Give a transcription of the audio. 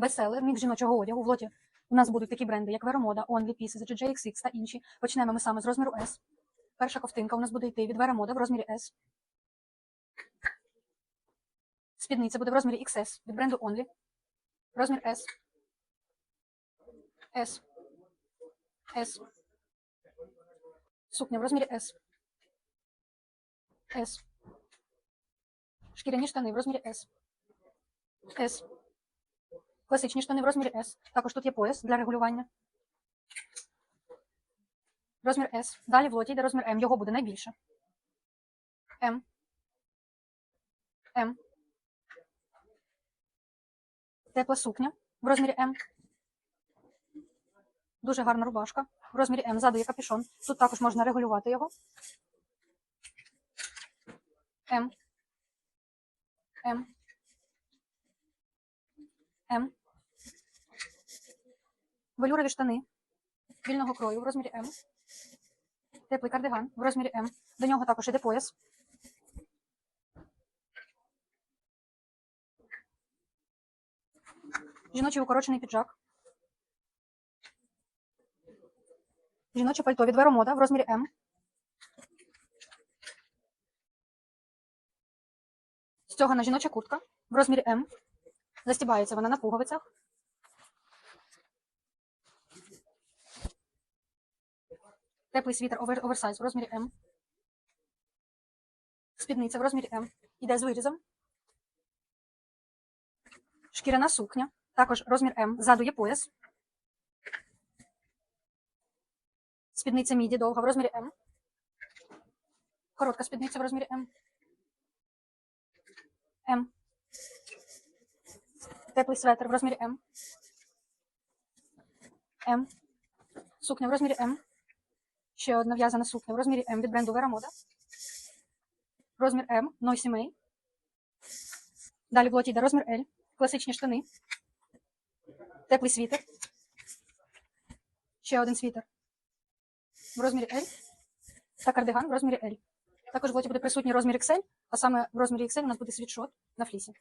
бестселер, мікс жіночого одягу. В лоті у нас будуть такі бренди, як Veromoda, Only Pieces, JXX та інші. Почнемо ми саме з розміру S. Перша ковтинка у нас буде йти від Veromoda в розмірі S. Спідниця буде в розмірі XS від бренду Only. Розмір S. S. S. Сукня в розмірі S. S. Шкіряні штани в розмірі S. S. Класичні штани в розмірі S. Також тут є пояс для регулювання. Розмір S. Далі в лоті йде розмір М. Його буде найбільше. М. М. Тепла сукня в розмірі М. Дуже гарна рубашка. В розмірі М. Ззаду є капюшон. Тут також можна регулювати його. М. М. М. Велюрові штани вільного крою в розмірі М. Теплий кардиган в розмірі М. До нього також іде пояс. Жіночий укорочений піджак. Жіноче пальто від Veromoda в розмірі М. Стьогана жіноча куртка в розмірі М. Застібається вона на пуговицях. Теплий світер овер, оверсайз в розмірі М. Спідниця в розмірі М. Іде з вирізом. Шкіряна сукня. Також розмір М. Ззаду є пояс. Спідниця міді довга в розмірі М. Коротка спідниця в розмірі М. М. Теплий светр в розмірі М. М. Сукня в розмірі М. Ще одна в'язана сукня в розмірі М від бренду Veromoda. Розмір М. Noisy May. Далі в лоті йде розмір L. Класичні штани. Теплий світер. Ще один світер. В розмірі L. Та кардиган в розмірі L. Також в лоті буде присутній розмір XL, а саме в розмірі XL у нас буде світшот на флісі.